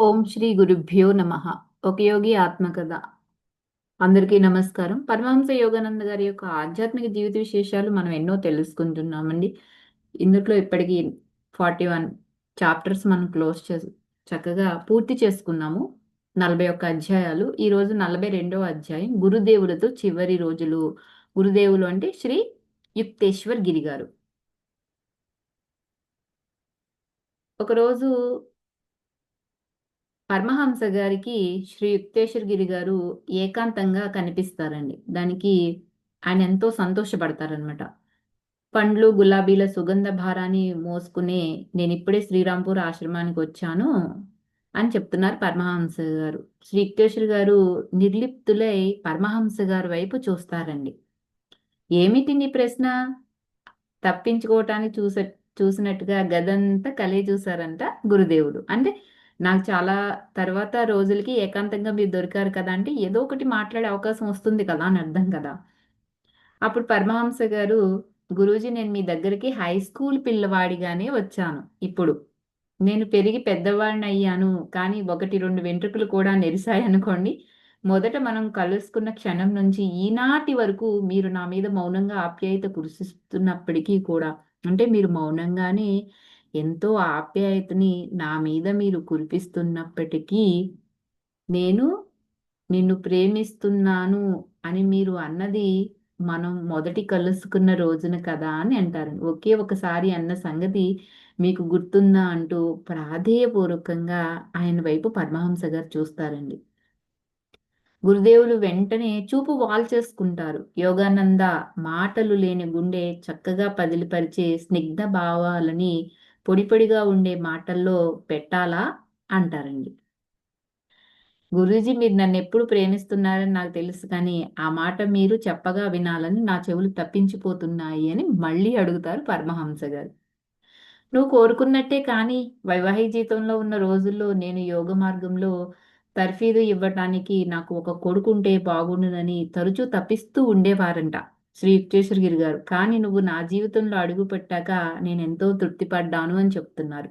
ఓం శ్రీ గురుభ్యో నమ. ఒక యోగి ఆత్మకథ. అందరికీ నమస్కారం. పరమహంస యోగానంద గారి యొక్క ఆధ్యాత్మిక జీవిత విశేషాలు మనం ఎన్నో తెలుసుకుంటున్నామండి. ఇందులో ఇప్పటికీ ఫార్టీ వన్ చాప్టర్స్ మనం క్లోజ్ చే చక్కగా పూర్తి చేసుకున్నాము. నలభై ఒక్క అధ్యాయాలు. ఈరోజు నలభై రెండవ అధ్యాయం. గురుదేవులతో చివరి రోజులు. గురుదేవులు అంటే శ్రీ యుక్తేశ్వర్ గిరి గారు. ఒకరోజు పరమహంస గారికి శ్రీ యుక్తేశ్వర్ గిరి గారు ఏకాంతంగా కనిపిస్తారండి. దానికి ఆయన ఎంతో సంతోషపడతారనమాట పండ్లు గులాబీల సుగంధ భారాన్ని మోసుకునే నేను ఇప్పుడే శ్రీరాంపూర్ ఆశ్రమానికి వచ్చాను అని చెప్తున్నారు పరమహంస గారు. శ్రీ యుక్తేశ్వర్ గారు నిర్లిప్తులై పరమహంస గారి వైపు చూస్తారండి. ఏమిటి నీ ప్రశ్న? తప్పించుకోవటానికి చూసే చూసినట్టుగా గదంతా కలే చూసారంట గురుదేవుడు. అంటే నాకు చాలా తర్వాత రోజులకి ఏకాంతంగా మీరు దొరికారు కదా అంటే ఏదో ఒకటి మాట్లాడే అవకాశం వస్తుంది కదా అని అర్థం కదా. అప్పుడు పరమహంస గారు గురూజీ నేను మీ దగ్గరికి హై స్కూల్ పిల్లవాడిగానే వచ్చాను. ఇప్పుడు నేను పెరిగి పెద్దవాడిని అయ్యాను కానీ ఒకటి రెండు వెంట్రుకలు కూడా నెరిశాయి అనుకోండి. మొదట మనం కలుసుకున్న క్షణం నుంచి ఈనాటి వరకు మీరు నా మీద మౌనంగా ఆప్యాయత కురిసిస్తున్నప్పటికీ కూడా అంటే మీరు మౌనంగానే ఎంతో ఆప్యాయతని నా మీద మీరు కురిపిస్తున్నప్పటికీ నేను నిన్ను ప్రేమిస్తున్నాను అని మీరు అన్నది మనం మొదటి కలుసుకున్న రోజున కదా అని అంటారు. ఒకే ఒకసారి అన్న సంగతి మీకు గుర్తుందా అంటూ ప్రాధేయపూర్వకంగా ఆయన వైపు పరమహంస గారు చూస్తారండి. గురుదేవులు వెంటనే చూపు వాల్ చేసుకుంటారు. యోగానంద మాటలు లేని గుండె చక్కగా పదిలిపరిచే స్నిగ్ధ భావాలని పొడి పొడిగా ఉండే మాటల్లో పెట్టాలా అంటారండి. గురూజీ మీరు నన్ను ఎప్పుడు ప్రేమిస్తున్నారని నాకు తెలుసు కానీ ఆ మాట మీరు చెప్పగా వినాలని నా చెవులు తప్పించిపోతున్నాయి అని మళ్ళీ అడుగుతారు పరమహంస గారు. నువ్వు కోరుకున్నట్టే కానీ వైవాహిక జీవితంలో ఉన్న రోజుల్లో నేను యోగ మార్గంలో తర్ఫీదు ఇవ్వటానికి నాకు ఒక కొడుకుంటే బాగుండునని తరచూ తప్పిస్తూ ఉండేవారంట. శ్రీ యుక్తేశ్వరగిరి గారు కానీ నువ్వు నా జీవితంలో అడుగు పెట్టాక నేను ఎంతో తృప్తిపడ్డాను అని చెప్తున్నారు.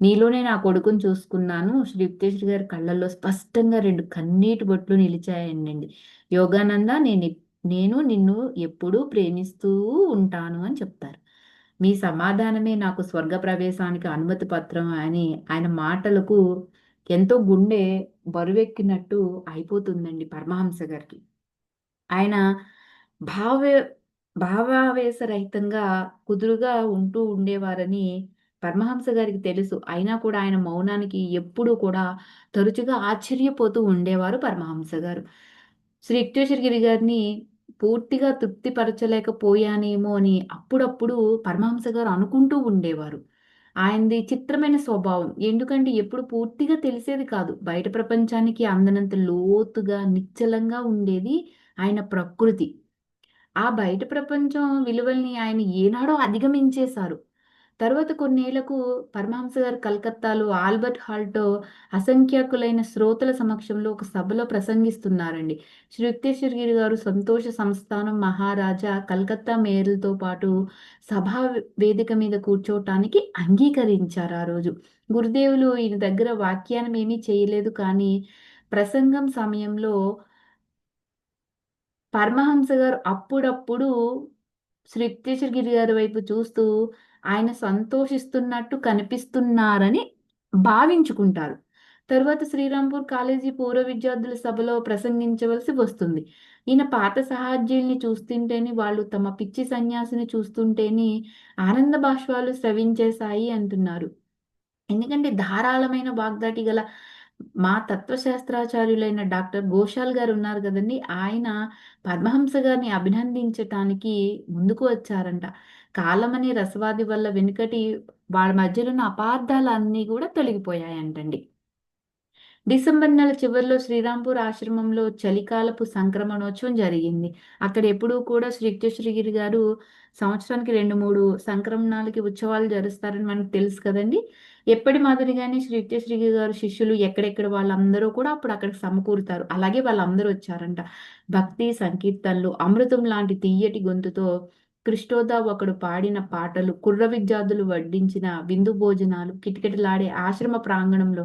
నీలోనే నా కొడుకుని చూసుకున్నాను శ్రీ యుక్తేశ్వర గారి కళ్ళల్లో స్పష్టంగా రెండు కన్నీటి బొట్లు నిలిచాయండి. యోగానంద నేను నేను నిన్ను ఎప్పుడూ ప్రేమిస్తూ ఉంటాను అని చెప్తారు. మీ సమాధానమే నాకు స్వర్గ ప్రవేశానికి అనుమతి పత్రం అని ఆయన మాటలకు ఎంతో గుండె బరువెక్కినట్టు అయిపోతుందండి పరమహంస గారికి. ఆయన భావ భావావేశరహితంగా కుదురుగా ఉంటూ ఉండేవారని పరమహంస గారికి తెలుసు. అయినా కూడా ఆయన మౌనానికి ఎప్పుడూ కూడా తరచుగా ఆశ్చర్యపోతూ ఉండేవారు పరమహంస గారు. శ్రీ గిరి గారిని పూర్తిగా తృప్తిపరచలేకపోయానేమో అని అప్పుడప్పుడు పరమహంస గారు అనుకుంటూ ఉండేవారు. ఆయనది చిత్రమైన స్వభావం. ఎందుకంటే ఎప్పుడు పూర్తిగా తెలిసేది కాదు. బయట ప్రపంచానికి అందనంత లోతుగా నిశ్చలంగా ఉండేది ఆయన ప్రకృతి. ఆ బయట ప్రపంచం విలువల్ని ఆయన ఏనాడో అధిగమించేశారు. తర్వాత కొన్నేళ్ళకు పరమహంస గారు కలకత్తాలో ఆల్బర్ట్ హాల్టో అసంఖ్యాకులైన శ్రోతల సమక్షంలో ఒక సభలో ప్రసంగిస్తున్నారండి. శ్రీ యుక్తేశ్వరగిరి గారు సంతోష సంస్థానం మహారాజా కలకత్తా మేయర్లతో పాటు సభా వేదిక మీద కూర్చోటానికి అంగీకరించారు ఆ రోజు. గురుదేవులు ఈయన దగ్గర వాక్యానం ఏమీ చేయలేదు కానీ ప్రసంగం సమయంలో పరమహంస గారు అప్పుడప్పుడు శ్రీ గిరి గారి వైపు చూస్తూ ఆయన సంతోషిస్తున్నట్టు కనిపిస్తున్నారని భావించుకుంటారు. తర్వాత శ్రీరాంపూర్ కాలేజీ పూర్వ విద్యార్థుల సభలో ప్రసంగించవలసి వస్తుంది. ఈయన పాత సహాధ్యుల్ని చూస్తుంటేనే వాళ్ళు తమ పిచ్చి సన్యాసిని చూస్తుంటేనే ఆనంద భాష్వాలు స్రవించేశాయి అంటున్నారు. ఎందుకంటే ధారాళమైన వాగ్దాటి గల మా తత్వశాస్త్రాచార్యులైన డాక్టర్ ఘోషాల్ గారు ఉన్నారు కదండి. ఆయన పద్మహంస గారిని అభినందించటానికి ముందుకు వచ్చారంట. కాలమనే రసవాది వల్ల వెనుకటి వాళ్ళ మధ్యలో ఉన్న అపార్థాలన్నీ కూడా తొలగిపోయాయంటండి. డిసెంబర్ నెల చివరిలో శ్రీరాంపూర్ ఆశ్రమంలో చలికాలపు సంక్రమణోత్సవం జరిగింది. అక్కడ ఎప్పుడూ కూడా శ్రీకృష్ణగిరి గారు సంవత్సరానికి రెండు మూడు సంక్రమణాలకి ఉత్సవాలు జరుస్తారని మనకు తెలుసు కదండి. ఎప్పటి మాదిరిగానే శ్రీ గారు శిష్యులు ఎక్కడెక్కడ వాళ్ళందరూ కూడా అప్పుడు అక్కడికి సమకూరుతారు. అలాగే వాళ్ళందరూ వచ్చారంట. భక్తి సంకీర్తనలు అమృతం లాంటి తీయటి గొంతుతో కృష్ణోదా ఒకడు పాడిన పాటలు కుర్ర విద్యార్థులు వడ్డించిన విందు భోజనాలు కిటకిటలాడే ఆశ్రమ ప్రాంగణంలో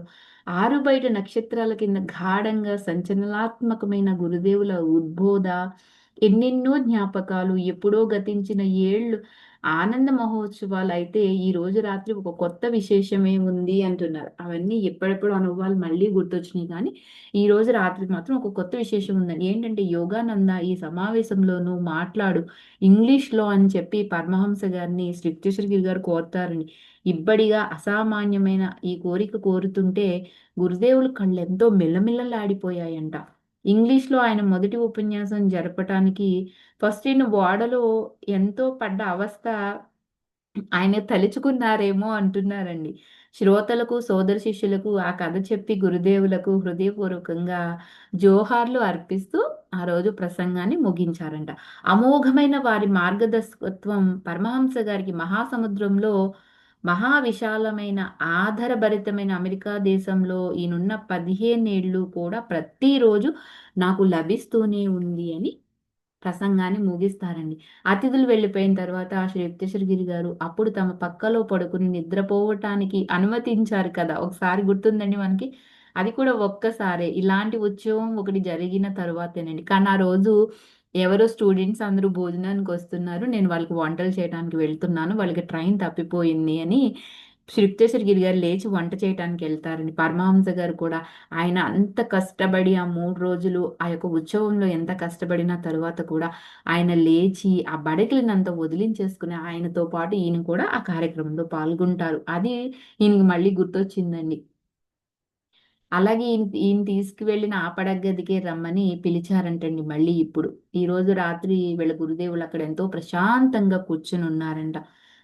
ఆరు బయట నక్షత్రాల కింద గాఢంగా సంచలనాత్మకమైన గురుదేవుల ఉద్బోధ ఎన్నెన్నో జ్ఞాపకాలు ఎప్పుడో గతించిన ఏళ్ళు ఆనంద మహోత్సవాలు అయితే ఈ రోజు రాత్రి ఒక కొత్త విశేషమే ఉంది అంటున్నారు. అవన్నీ ఎప్పుడెప్పుడు అనుభవాలు మళ్ళీ గుర్తొచ్చినాయి కానీ ఈ రోజు రాత్రి మాత్రం ఒక కొత్త విశేషం ఉందండి. ఏంటంటే యోగానంద ఈ సమావేశంలోనూ మాట్లాడు ఇంగ్లీష్లో అని చెప్పి పరమహంస గారిని శ్రీకృష్ణగిరి గారు కోరుతారని ఇబ్బడిగా అసామాన్యమైన ఈ కోరిక కోరుతుంటే గురుదేవులు కళ్ళు ఎంతో మిల్లమిల్లలాడిపోయాయంట. ఇంగ్లీష్లో ఆయన మొదటి ఉపన్యాసం జరపటానికి ఫస్ట్ ఈయన ఓడలో ఎంతో పడ్డ అవస్థ ఆయన తలుచుకున్నారేమో అంటున్నారండి. శ్రోతలకు సోదర శిష్యులకు ఆ కథ చెప్పి గురుదేవులకు హృదయపూర్వకంగా జోహార్లు అర్పిస్తూ ఆ రోజు ప్రసంగాన్ని ముగించారంట. అమోఘమైన వారి మార్గదర్శకత్వం పరమహంస గారికి మహాసముద్రంలో మహా విశాలమైన ఆధారభరితమైన అమెరికా దేశంలో ఈయనున్న పదిహేనేళ్ళు కూడా ప్రతిరోజు నాకు లభిస్తూనే ఉంది అని ప్రసంగాన్ని ముగిస్తారండి. అతిథులు వెళ్ళిపోయిన తర్వాత శ్రీ యుక్తేశ్వరగిరి గారు అప్పుడు తమ పక్కలో పడుకుని నిద్రపోవటానికి అనుమతించారు కదా. ఒకసారి గుర్తుందండి మనకి? అది కూడా ఒక్కసారే. ఇలాంటి ఉత్సవం ఒకటి జరిగిన తర్వాతేనండి. కానీ ఆ రోజు ఎవరో స్టూడెంట్స్ అందరూ భోజనానికి వస్తున్నారు నేను వాళ్ళకి వంటలు చేయడానికి వెళ్తున్నాను వాళ్ళకి ట్రైన్ తప్పిపోయింది అని గిరి గారు లేచి వంట చేయడానికి వెళ్తారని పరమహంస గారు కూడా ఆయన అంత కష్టపడి ఆ మూడు రోజులు ఆ యొక్క ఉత్సవంలో ఎంత కష్టపడిన తర్వాత కూడా ఆయన లేచి ఆ బడకిలను అంత వదిలించేసుకుని ఆయనతో పాటు ఈయన కూడా ఆ కార్యక్రమంలో పాల్గొంటారు. అది ఈయనకి మళ్ళీ గుర్తొచ్చిందండి. అలాగే ఈయన ఈయన తీసుకువెళ్ళిన ఆ రమ్మని పిలిచారంటండి మళ్ళీ ఇప్పుడు. ఈ రోజు రాత్రి వీళ్ళ గురుదేవులు అక్కడ ఎంతో ప్రశాంతంగా కూర్చుని ఉన్నారంట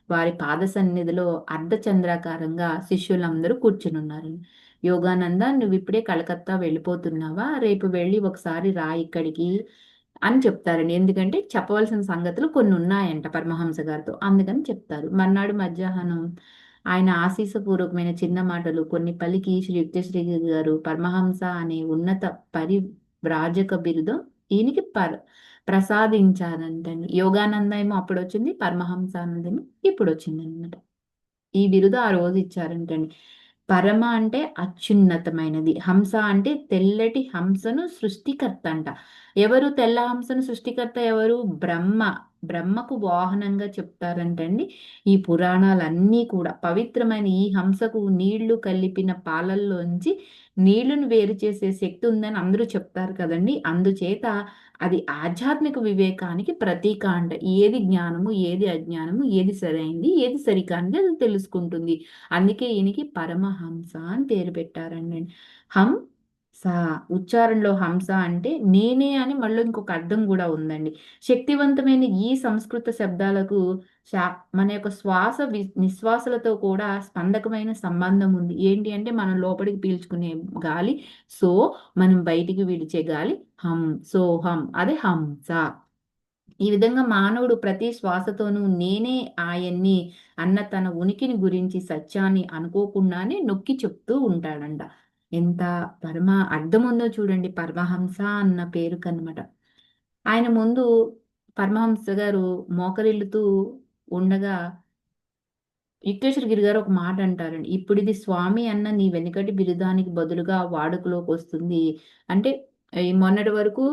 వారి పాద సన్నిధిలో అర్ధచంద్రాకారంగా శిష్యులందరూ కూర్చుని ఉన్నారండి యోగానంద నువ్వు ఇప్పుడే కలకత్తా వెళ్ళిపోతున్నావా? రేపు వెళ్ళి ఒకసారి రా ఇక్కడికి అని చెప్తారండి. ఎందుకంటే చెప్పవలసిన సంగతులు కొన్ని ఉన్నాయంట పరమహంస గారితో. అందుకని చెప్తారు. మర్నాడు మధ్యాహ్నం ఆయన ఆశీసపూర్వకమైన చిన్న మాటలు. కొన్ని పలికి శ్రీ యుక్తశ్రీ గారు పరమహంస అనే ఉన్నత పరివ్రాజక బిరుదం ఈయనకి పర ప్రసాదించారంటండి. యోగానంద ఏమో అప్పుడు వచ్చింది పరమహంసానందేమో ఇప్పుడు వచ్చింది అనమాట ఈ బిరుదు ఆ రోజు ఇచ్చారంటండి. పరమ అంటే అత్యున్నతమైనది. హంస అంటే తెల్లటి హంసను సృష్టికర్త అంట. ఎవరు తెల్ల హంసను సృష్టికర్త? ఎవరు? బ్రహ్మ. బ్రహ్మకు వాహనంగా చెప్తారంటండి. ఈ పురాణాలన్నీ కూడా పవిత్రమైన ఈ హంసకు నీళ్ళు కలిపిన పాలల్లోంచి నీళ్ళను వేరు చేసే శక్తి ఉందని అందరూ చెప్తారు కదండి. అందుచేత అది ఆధ్యాత్మిక వివేకానికి ప్రతీక అంట. ఏది జ్ఞానము ఏది అజ్ఞానము ఏది సరైంది ఏది సరికానిది అది తెలుసుకుంటుంది. అందుకే ఈయనకి పరమహంస అని పేరు పెట్టారండి. హం సా ఉచ్చారణలో హంస అంటే నేనే అని మళ్ళీ ఇంకొక అర్థం కూడా ఉందండి. శక్తివంతమైన ఈ సంస్కృత శబ్దాలకు శా మన యొక్క శ్వాస నిశ్వాసలతో కూడా స్పందకమైన సంబంధం ఉంది. ఏంటి అంటే మనం లోపలికి పీల్చుకునే గాలి సో మనం బయటికి విడిచే గాలి హం సో హం అదే హంస. ఈ విధంగా మానవుడు ప్రతి శ్వాసతోనూ నేనే ఆయన్ని అన్న తన ఉనికిని గురించి సత్యాన్ని అనుకోకుండానే నొక్కి చెప్తూ ఉంటాడంట. ఎంత పరమ అర్థం ఉందో చూడండి. పరమహంస అన్న పేరుకన్నమాట. ఆయన ముందు పరమహంస గారు మోకరిల్లుతూ ఉండగా యుక్తేశ్వరగిరి గారు ఒక మాట అంటారండి. ఇప్పుడు ఇది స్వామి అన్న నీ వెనుకటి బిరుదానికి బదులుగా వాడుకలోకి వస్తుంది అంటే మొన్నటి వరకు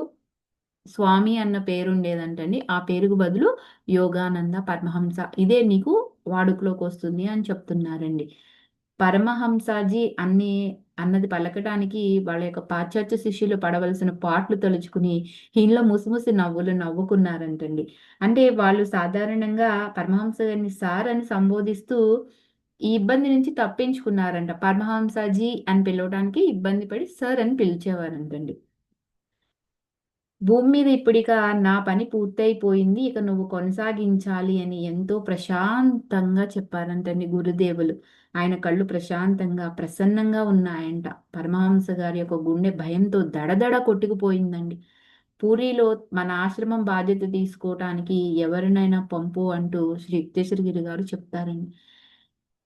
స్వామి అన్న పేరు ఉండేదంటండి ఆ పేరుకు బదులు యోగానంద పరమహంస ఇదే నీకు వాడుకలోకి వస్తుంది అని చెప్తున్నారండి. పరమహంసాజీ అన్ని అన్నది పలకటానికి వాళ్ళ యొక్క పాశ్చాత్య శిష్యులు పడవలసిన పాటలు తలుచుకుని హీన్లో ముసిముసి నవ్వులు నవ్వుకున్నారంటండి. అంటే వాళ్ళు సాధారణంగా పరమహంస గారిని సార్ అని సంబోధిస్తూ ఈ ఇబ్బంది నుంచి తప్పించుకున్నారంట. పరమహంసాజీ అని పిలవడానికి ఇబ్బంది పడి సార్ అని పిలిచేవారంటండి. భూమి మీద ఇప్పుడిక నా పని పూర్తయిపోయింది ఇక నువ్వు కొనసాగించాలి అని ఎంతో ప్రశాంతంగా చెప్పారంటండి గురుదేవులు. ఆయన కళ్ళు ప్రశాంతంగా ప్రసన్నంగా ఉన్నాయంట పరమహంస గారి యొక్క గుండె భయంతో దడదడ కొట్టుకుపోయిందండి పూరిలో మన ఆశ్రమం బాధ్యత తీసుకోవటానికి ఎవరినైనా పంపు అంటూ శ్రీ యుక్తేశ్వరగిరి గారు చెప్తారండి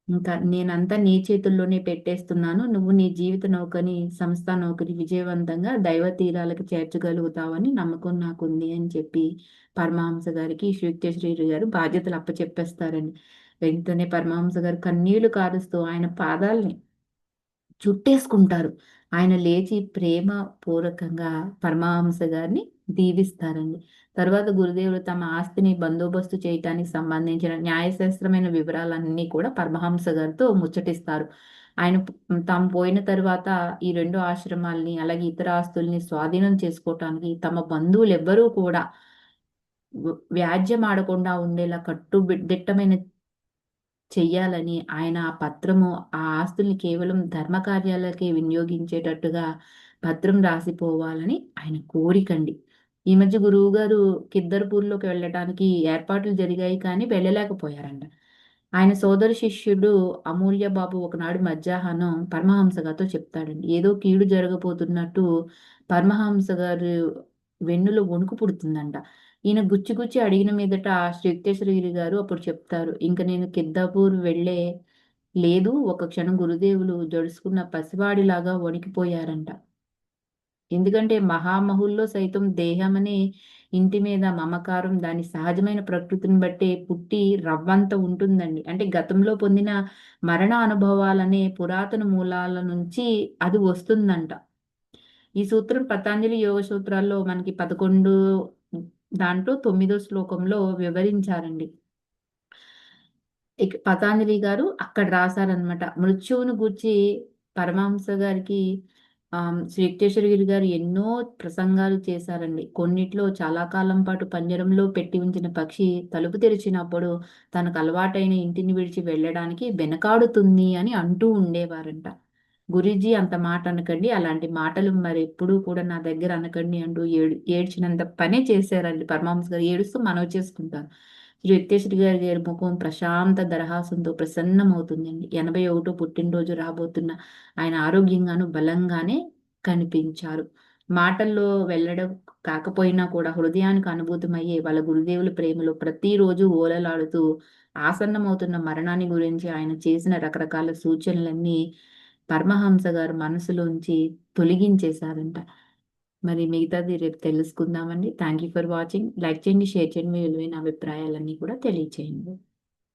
ఇంకా నేనంతా నీ చేతుల్లోనే పెట్టేస్తున్నాను. నువ్వు నీ జీవిత నౌకని, సంస్థ నౌకని విజయవంతంగా దైవ తీరాలకు చేర్చగలుగుతావని నమ్మకం నాకుంది అని చెప్పి పరమహంస గారికి శ్రీయుక్తశ్రీలు గారు బాధ్యతలు అప్పచెప్పేస్తారండి. వెంటనే పరమహంస గారు కన్నీళ్ళు కారుస్తూ ఆయన పాదాల్ని చుట్టేసుకుంటారు. ఆయన లేచి ప్రేమ పూర్వకంగా పరమహంస గారిని దీవిస్తారండి. తర్వాత గురుదేవులు తమ ఆస్తిని బందోబస్తు చేయటానికి సంబంధించిన న్యాయశాస్త్రమైన వివరాలన్నీ కూడా పరమహంస గారితో ముచ్చటిస్తారు. ఆయన తాము పోయిన తర్వాత ఈ రెండు ఆశ్రమాల్ని అలాగే ఇతర ఆస్తుల్ని స్వాధీనం చేసుకోవటానికి తమ బంధువులు ఎవ్వరూ కూడా వ్యాజ్యం ఆడకుండా ఉండేలా కట్టుదిట్టమైన చెయ్యాలని ఆయన ఆ పత్రము ఆ ఆస్తుల్ని కేవలం ధర్మ కార్యాలకే వినియోగించేటట్టుగా పత్రం రాసిపోవాలని ఆయన కోరికండి. ఈ మధ్య గురువు గారు కిద్దర్పూర్లోకి వెళ్ళటానికి ఏర్పాట్లు జరిగాయి కానీ వెళ్ళలేకపోయారంట. ఆయన సోదర శిష్యుడు అమూల్య బాబు ఒకనాడు మధ్యాహ్నం పరమహంస గారితో చెప్తాడండి. ఏదో కీడు జరగబోతున్నట్టు పరమహంస గారు వెన్నులో వణుకు పుడుతుందంట. ఈయన గుచ్చి గుచ్చి అడిగిన మీదట శ్రీ గారు అప్పుడు చెప్తారు. ఇంక నేను కిద్దాపూర్ వెళ్ళే లేదు. ఒక క్షణం గురుదేవులు జడుసుకున్న పసివాడిలాగా వణికిపోయారంట. ఎందుకంటే మహామహుల్లో సైతం దేహమనే ఇంటి మీద మమకారం దాని సహజమైన ప్రకృతిని బట్టే పుట్టి రవ్వంత ఉంటుందండి. అంటే గతంలో పొందిన మరణ అనుభవాలనే పురాతన మూలాల నుంచి అది వస్తుందంట. ఈ సూత్రం పతాంజలి యోగ సూత్రాల్లో మనకి పదకొండు దాంట్లో తొమ్మిదో శ్లోకంలో వివరించారండి. పతాంజలి గారు అక్కడ రాశారనమాట. మృత్యువును గూర్చి పరమహంస గారికి శ్రీ గిరి గారు ఎన్నో ప్రసంగాలు చేశారండి. కొన్నిట్లో చాలా కాలం పాటు పంజరంలో పెట్టి ఉంచిన పక్షి తలుపు తెరిచినప్పుడు తనకు అలవాటైన ఇంటిని విడిచి వెళ్ళడానికి వెనకాడుతుంది అని అంటూ ఉండేవారంట. గురూజీ అంత మాట అనకండి. అలాంటి మాటలు మరి ఎప్పుడూ కూడా నా దగ్గర అనకండి అంటూ ఏడు ఏడ్చినంత పనే చేశారండి పరమహంస గారు. ఏడుస్తూ మనవి చేసుకుంటారు. శ్రీ వెంకటేశ్వర గారి గారి ముఖం ప్రశాంత దరహాసంతో ప్రసన్నమవుతుందండి. ఎనభై ఒకటో పుట్టినరోజు రాబోతున్న ఆయన ఆరోగ్యంగాను, బలంగానే కనిపించారు. మాటల్లో వెళ్ళడం కాకపోయినా కూడా హృదయానికి అనుభూతమయ్యే వాళ్ళ గురుదేవుల ప్రేమలో ప్రతిరోజు ఓలలాడుతూ ఆసన్నమవుతున్న మరణాన్ని గురించి ఆయన చేసిన రకరకాల సూచనలన్నీ పరమహంస గారు మనసులోంచి తొలగించేశారంట. మరి మిగతాది రేపు తెలుసుకుందామండి. Thank you for watching. Like చేయండి, షేర్ చేయండి. మీ విలువైన అభిప్రాయాలన్నీ కూడా తెలియచేయండి.